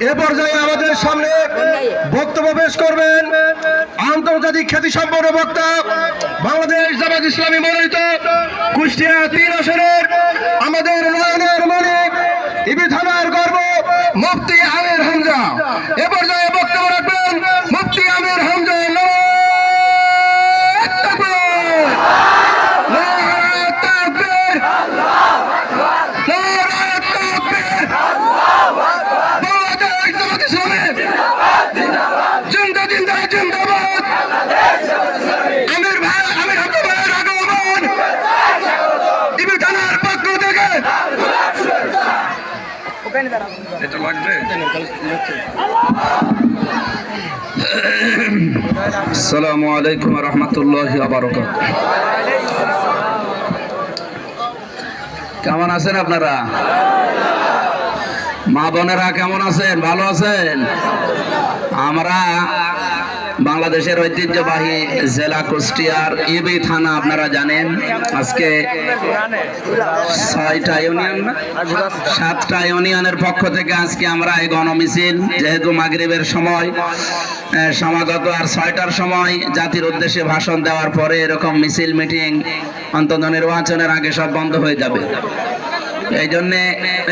এ পর্যায়ে আমাদের সামনে বক্তব্য পেশ করবেন আন্তর্জাতিক খ্যাতি সম্পন্ন বক্তা বাংলাদেশ জামাত ইসলামী মনোনীত কুষ্টিয়া তিন আসনের আমাদের মালিক ইবি থানার গর্ব মুফতি আমির হামজা এ পর্যায়ে বক্তব্য রাখবেন মুফতি আমির হামজা নারায়ণ তাকবীর! নারায়ণ তাকবীর! নারায়ণ তাকবীর! বাংলাদেশ জামাত ইসলামী! জিন্দা জিন্দা জিন্দাবাদ আমির ভাই আমির হামজা ভাইয়ের আগমন ইবি থানার পক্ষ থেকে আলাইকুম কেমন আছেন আপনারা? মা বোনেরা কেমন আছেন? ভালো আছেন? আমরা বাংলাদেশের ঐতিহ্যবাহী জেলা কুষ্টিয়ার ইবি থানা, আপনারা জানেন। আজকে ছয়টা ইউনিয়ন, সাতটা ইউনিয়নের পক্ষ থেকে আজকে আমরা এই গণমিছিল, যেহেতু মাগরিবের সময় সমাগত আর ছয়টার সময় জাতির উদ্দেশ্যে ভাষণ দেওয়ার পরে এরকম মিছিল, মিটিং, অন্তত নির্বাচনের আগে সব বন্ধ হয়ে যাবে। এই জন্যে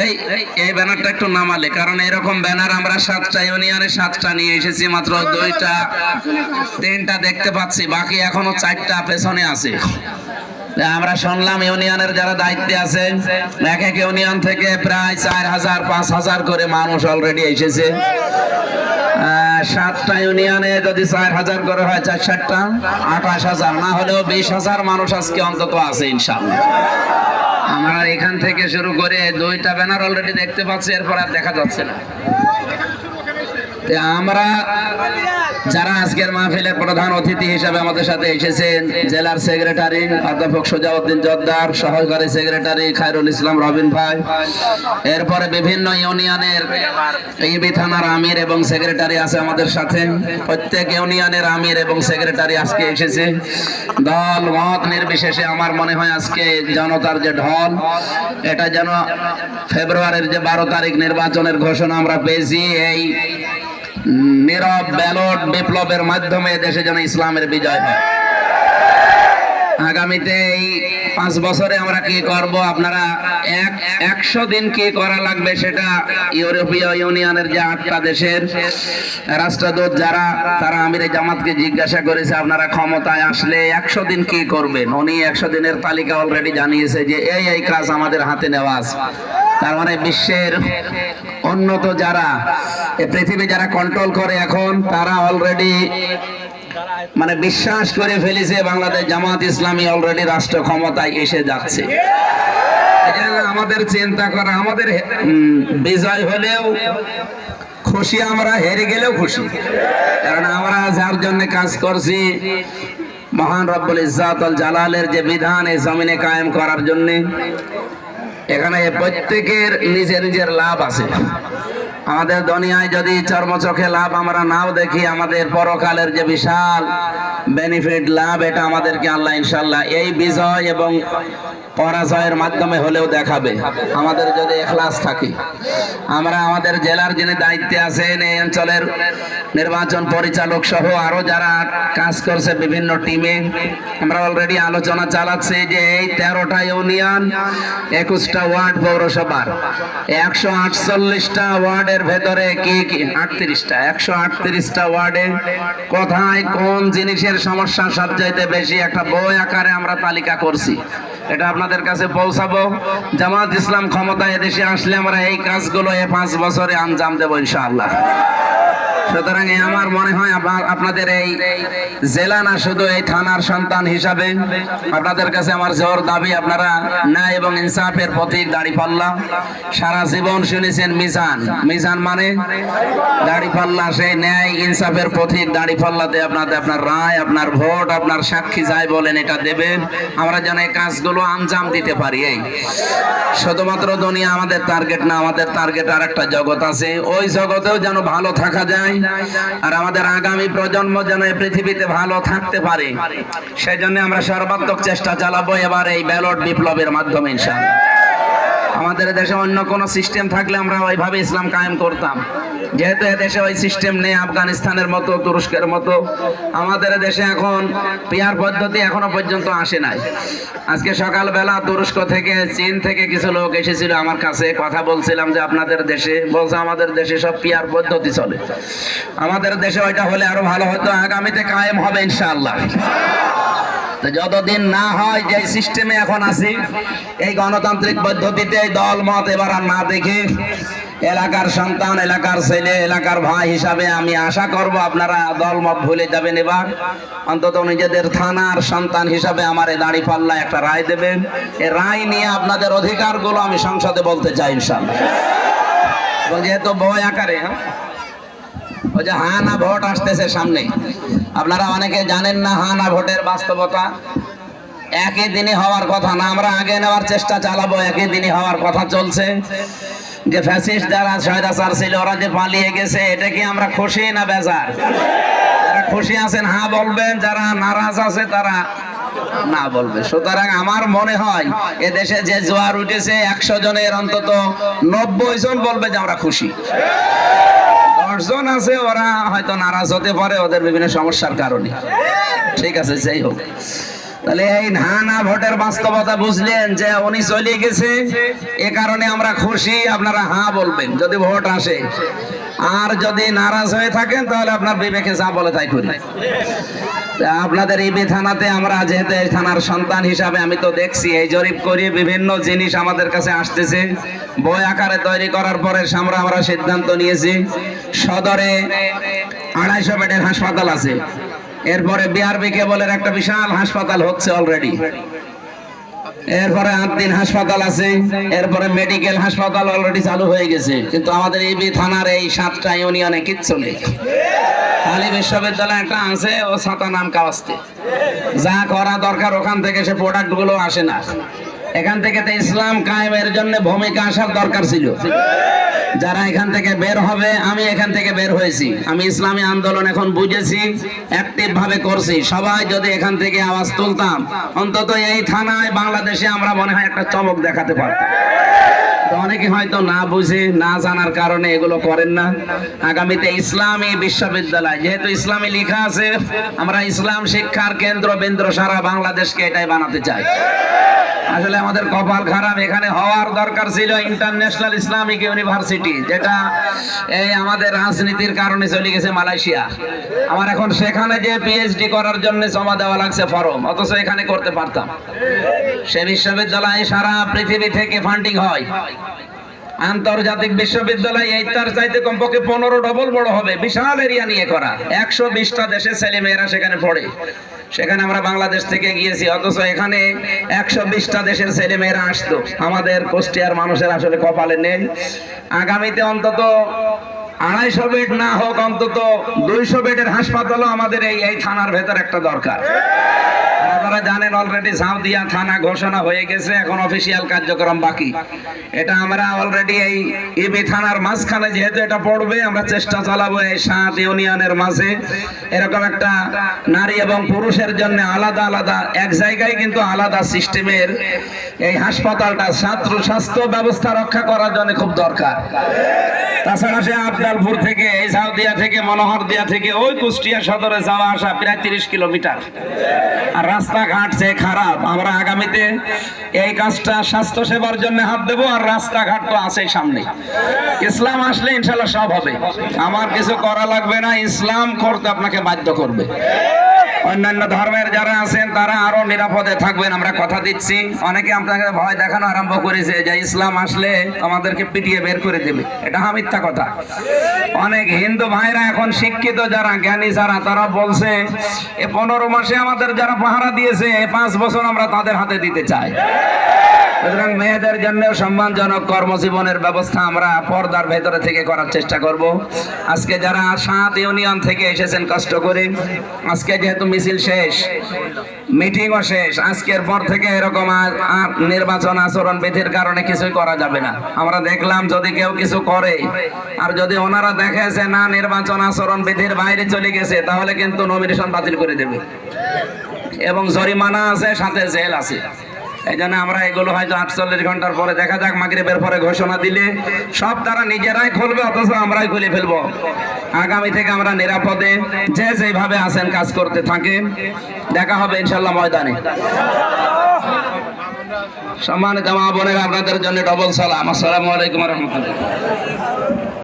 এই এই ব্যানারটা একটু নামালে, কারণ এরকম ব্যানার আমরা সাতটা ইউনিয়নে সাতটা নিয়ে এসেছি, মাত্র দুইটা, তিনটা দেখতে পাচ্ছি, বাকি এখনও চারটা পেছনে আছে। আমরা শুনলাম ইউনিয়নের যারা দায়িত্বে আছে, এক এক ইউনিয়ন থেকে প্রায় চার হাজার, পাঁচ হাজার করে মানুষ অলরেডি এসেছে। সাতটা ইউনিয়নে যদি চার হাজার করে হয়, চার ষাটটা আঠাশ হাজার, না হলেও বিশ হাজার মানুষ আজকে অন্তত আছে ইনশাল্লাহ আমরা এখান থেকে শুরু করে দুইটা ব্যানার অলরেডি দেখতে পাচ্ছি, এরপর আর দেখা যাচ্ছে না। আমরা যারা আজকের মাহফিলের প্রধান অতিথি হিসাবে আমাদের সাথে এসেছেন, জেলার সেক্রেটারি অধ্যাপক সোজাউদ্দিন জদ্দার, সহকারী সেক্রেটারি খায়রুল ইসলাম রবিন ভাই, এরপরে বিভিন্ন ইউনিয়নের ইবি থানার আমির এবং সেক্রেটারি আছে আমাদের সাথে। প্রত্যেক ইউনিয়নের আমির এবং সেক্রেটারি আজকে এসেছে। দল, মত নির্বিশেষে আমার মনে হয় আজকে জনতার যে ঢল, এটা যেন ফেব্রুয়ারির যে বারো তারিখ নির্বাচনের ঘোষণা আমরা পেয়েছি, এই নীরব ব্যালট বিপ্লবের মাধ্যমে দেশে যেন ইসলামের বিজয় হয়। আগামীতে এই পাঁচ বছরে আমরা কি করব? আপনারা এক, একশো দিন কি করা লাগবে সেটা ইউরোপীয় ইউনিয়নের যে আটটা দেশের রাষ্ট্রদূত যারা, তারা আমির জামাতকে জিজ্ঞাসা করেছে, আপনারা ক্ষমতায় আসলে একশো দিন কি করবেন? উনি একশো দিনের তালিকা অলরেডি জানিয়েছে যে এই এই কাজ আমাদের হাতে নেওয়া আছে। তার মানে বিশ্বের উন্নত যারা পৃথিবী যারা কন্ট্রোল করে এখন, তারা অলরেডি মানে বিশ্বাস করে ফেলেছে বাংলাদেশ জামাত ইসলামী অলরেডি রাষ্ট্র ক্ষমতায় এসে যাচ্ছে। আমাদের চিন্তা করা, আমাদের বিজয় হলেও খুশি আমরা, হেরে গেলেও খুশি। কারণ আমরা যার জন্য কাজ করছি, মহান রব্বুল ইজ্জাত আল জালালের যে বিধান এই জমিনে কায়েম করার জন্য। এখানে প্রত্যেকের নিজের নিজের লাভ আছে। আমাদের দুনিয়ায় যদি চর্মচোখে লাভ আমরা নাও দেখি, আমাদের পরকালের যে বিশাল বেনিফিট লাভ, এটা আমাদেরকে আল্লাহ ইনশাল্লাহ এই বিজয় এবং পরাজয়ের মাধ্যমে হলেও দেখাবে। আমাদের যদি এখলাস থাকি, আমরা আমাদের জেলার যিনি দায়িত্বে আছেন, এই অঞ্চলের নির্বাচন পরিচালক সহ আরও যারা কাজ করছে বিভিন্ন টিমে আমরা অলরেডি আলোচনা চালাচ্ছি যে এই তেরোটা ইউনিয়ন একুশটা ওয়ার্ড পৌরসভার। একশো আটচল্লিশটা ওয়ার্ডের ভেতরে কি কি? আটত্রিশটা। একশো আটত্রিশটা ওয়ার্ডে কোথায় কোন জিনিসের সমস্যা সবচাইতে বেশি একটা বই আকারে আমরা তালিকা করছি। এটা আপনাদের কাছে পৌঁছাবো। জামাত ইসলাম ক্ষমতায় এদেশে আসলে আমরা এই কাজগুলো এ পাঁচ বছরে আঞ্জাম দেবো ইনশাআল্লাহ। সুতরাং এ আমার মনে হয় আপনাদের এই জেলা না, শুধু এই থানার সন্তান হিসাবে আপনাদের কাছে আমার জোর দাবি, আপনারা ন্যায় এবং ইনসাফের প্রতীক দাড়ি পাল্লা। সারা জীবন শুনেছেন মিজান। মিজান মানে দাড়ি পাল্লা সেই ন্যায়, ইনসাফের প্রতীক দাড়ি পাল্লাতে আপনাদের আপনার রায়, আপনার ভোট, আপনার সাক্ষী যাই বলেন, এটা দেবেন আমরা যেন এই কাজগুলো আঞ্জাম দিতে পারি, এই। শুধুমাত্র দুনিয়া আমাদের টার্গেট না, আমাদের টার্গেট আর একটা জগৎ আছে। ওই জগতেও যেন ভালো থাকা যায়। আর আমাদের আগামী প্রজন্ম যেন এই পৃথিবীতে ভালো থাকতে পারে। সেই জন্য আমরা সর্বাত্মক চেষ্টা চালাবো এবার এই ব্যালট বিপ্লবের মাধ্যমে, ইনশাআল্লাহ। আমাদের দেশে অন্য কোনো সিস্টেম থাকলে আমরা ওইভাবে ইসলাম কায়েম করতাম। যেহেতু এ দেশে ওই সিস্টেম নেই, আফগানিস্তানের মতো, তুরস্কের মতো, আমাদের দেশে এখন পিয়ার পদ্ধতি এখনও পর্যন্ত আসে নাই। আজকে সকালবেলা তুরস্ক থেকে, চীন থেকে কিছু লোক এসেছিল আমার কাছে, কথা বলছিলাম যে আপনাদের দেশে, বলছে আমাদের দেশে সব পিয়ার পদ্ধতি চলে। আমাদের দেশে ওইটা হলে আরও ভালো হতো, আগামীতে কায়েম হবে ইনশাআল্লাহ। তো যতদিন না হয় যে সিস্টেমে এখন আছি, এই গণতান্ত্রিক পদ্ধতিতে দল, মত এবার আর না দেখে এলাকার সন্তান, এলাকার ছেলে, এলাকার ভাই হিসাবে আমি আশা করব আপনারা দল, মত ভুলে যাবেন এবার। অন্তত নিজেদের থানার সন্তান হিসাবে আমার এই দাঁড়ি পাল্লা একটা রায় দেবেন। এ রায় নিয়ে আপনাদের অধিকারগুলো আমি সংসদে বলতে চাই ইনশাল্লাহ যেহেতু বই আকারে হ্যাঁ? ওই যে হা না ভোট আসতেছে সামনে। আপনারা অনেকে জানেন না হা না ভোটের বাস্তবতা? একই দিনে হওয়ার কথা না, আমরা আগে নেওয়ার চেষ্টা চালাবো, একই দিনে হওয়ার কথা চলছে। যে ফ্যাসিস্ট যারা স্বৈরাচার ছিল, ওরা যে পালিয়ে গেছে, এটা কি আমরা খুশি না বেজার? যারা খুশি আছেন, হা বলবেন, যারা নারাজ আছে, তারা না বলবে। সুতরাং আমার মনে হয় এ দেশে যে জোয়ার উঠেছে, একশো জনের অন্তত নব্বই জন বলবে যে আমরা খুশি। দশজন আছে, ওরা হয়তো নারাজ হতে পারে, ওদের বিভিন্ন সমস্যার কারণে। ঠিক আছে, যাই হোক। তাহলে এই না না ভোটের বাস্তবতা বুঝলেন যে উনি চলে গেছে, এ কারণে আমরা খুশি, আপনারা হা বলবেন, যদি ভোট আসে। আর যদি নারাজ হয়ে থাকেন, তাহলে আপনার বিবেকে যা বলে তাই করি। আপনাদের এই থানাতে আমরা যেহেতু এই থানার সন্তান হিসাবে আমি তো দেখছি, এই জরিপ করি বিভিন্ন জিনিস আমাদের কাছে আসতেছে। বই আকারে তৈরি করার পরে আমরা আমরা সিদ্ধান্ত নিয়েছি, সদরে আড়াইশো বেডের হাসপাতাল আছে। এরপরে বিআরবি কেবলের একটা বিশাল হাসপাতাল হচ্ছে অলরেডি এরপরে আট দিন হাসপাতাল আছে, এরপরে মেডিকেল হাসপাতাল অলরেডি চালু হয়ে গেছে। কিন্তু আমাদের এই থানার এই সাতটা ইউনিয়নে কিচ্ছু নেই। খালি বিশ্ববিদ্যালয় একটা আছে, ও ছাতা নাম কাওয়াজতে যা করা দরকার ওখান থেকে সে প্রোডাক্টগুলো আসে না। এখান থেকে তো ইসলাম কায়েমের জন্য ভূমিকা আসার দরকার ছিল। যারা এখান থেকে বের হবে, আমি এখান থেকে বের হয়েছি। আমি ইসলামী আন্দোলন এখন বুঝেছি অ্যাক্টিভ ভাবে করছি। সবাই যদি এখান থেকে আওয়াজ তুলতাম, অন্তত এই থানায় বাংলাদেশে আমরা মনে হয় একটা চমক দেখাতে পারতাম। অনেকে হয়তো না বুঝে, না জানার কারণে এগুলো করেন না। আগামীতে ইসলামী বিশ্ববিদ্যালয়, যেহেতু ইসলামী লেখা আছে, আমরা ইসলাম শিক্ষার কেন্দ্র বিন্দ্র সারা বাংলাদেশকে এটাই বানাতে চাই। আসলে আমাদের কপাল খারাপ, এখানে হওয়ার দরকার ছিল ইন্টারন্যাশনাল ইসলামিক ইউনিভার্সিটি, যেটা এই আমাদের রাজনীতির কারণে চলে গেছে মালয়েশিয়া। আমার এখন সেখানে যে পিএইচডি করার জন্য জমা দেওয়া লাগছে ফর্ম, অথচ এখানে করতে পারতাম। সে বিশ্ববিদ্যালয়ে সারা পৃথিবী থেকে ফান্ডিং হয়। আন্তর্জাতিক বিশ্ববিদ্যালয় এই তার চাইতে কমপক্ষে পনেরো ডবল বড় হবে, বিশাল এরিয়া নিয়ে করা। একশো বিশটা দেশের ছেলে মেয়েরা সেখানে পড়ে। সেখানে আমরা বাংলাদেশ থেকে গিয়েছি, অথচ এখানে একশো বিশটা দেশের ছেলে মেয়েরা আসতো। আমাদের কুষ্টিয়ার মানুষের আসলে কপালে নেই। আগামীতে অন্তত আড়াইশো বেড না হোক, অন্তত দুইশো বেডের হাসপাতালও আমাদের এই এই থানার ভেতর একটা দরকার। আপনারা জানেন অলরেডি ঝাউদিয়া থানা ঘোষণা হয়ে গেছে, এখন অফিসিয়াল কার্যক্রম বাকি। এটা আমরা অলরেডি এই ইবি থানার মাঝখানে যেহেতু এটা পড়বে, আমরা চেষ্টা চালাবো এই সাত ইউনিয়নের মাঝে। এরকম একটা নারী এবং পুরুষের জন্য আলাদা আলাদা, এক জায়গায় কিন্তু আলাদা সিস্টেমের এই হাসপাতালটা ছাত্র স্বাস্থ্য ব্যবস্থা রক্ষা করার জন্য খুব দরকার। তাছাড়া সে আবদালপুর থেকে, এই সাউদিয়া থেকে মনোহর দিয়া থেকে, ওই কুষ্টিয়া সদরে যাওয়া আসা প্রায় তিরিশ কিলোমিটার। আর রাস্তাঘাট যে খারাপ। আমরা আগামীতে এই কাজটা স্বাস্থ্য সেবার জন্য হাত দেবো আর রাস্তাঘাট তো আছেই সামনে। ইসলাম আসলে ইনশাল্লাহ সব হবে। আমার কিছু করা লাগবে না, ইসলাম করতে আপনাকে বাধ্য করবে। অন্যান্য ধর্মের যারা আছেন, তারা আরও নিরাপদে থাকবেন, আমরা কথা দিচ্ছি। অনেকে আপনাকে ভয় দেখানো আরম্ভ করেছে যে ইসলাম আসলে আমাদেরকে পিটিয়ে বের করে দেবে। এটা মিথ্যা কথা। অনেক হিন্দু ভাইরা এখন শিক্ষিত যারা, জ্ঞানী যারা, তারা বলছে, এ পনেরো মাসে আমাদের যারা পাহারা দিয়েছে পাঁচ বছর আমরা তাদের হাতে দিতে চাই। সুতরাং মেয়েদের জন্য সম্মানজনক কর্মজীবনের ব্যবস্থা আমরা পর্দার ভেতরে থেকে করার চেষ্টা করব। আজকে যারা সাত ইউনিয়ন থেকে এসেছেন কষ্ট করে, আজকে যেহেতু মিছিল শেষ, মিটিংও শেষ, আজকের পর থেকে এরকম নির্বাচন আচরণ বিধির কারণে কিছুই করা যাবে না। আমরা দেখলাম যদি কেউ কিছু করে, আর যদি ওনারা দেখে যে না, নির্বাচন আচরণ বিধির বাইরে চলে গেছে, তাহলে কিন্তু নমিনেশন বাতিল করে দেবে। এবং জরিমানা আছে, সাথে জেল আছে। এই জন্য আমরা এগুলো হয়তো আটচল্লিশ ঘণ্টার পরে দেখা যাক, মাগরিবের পরে ঘোষণা দিলে সব তারা নিজেরাই খুলবে, অথচ আমরাই খুলে ফেলব। আগামী থেকে আমরা নিরাপদে যে যেভাবে আছেন কাজ করতে থাকেন, দেখা হবে ইনশাল্লাহ ময়দানে। সম্মানিত মা বোনেরা, আপনাদের জন্য ডবল সালাম। আসসালামু আলাইকুম রহমতুল্লাহ।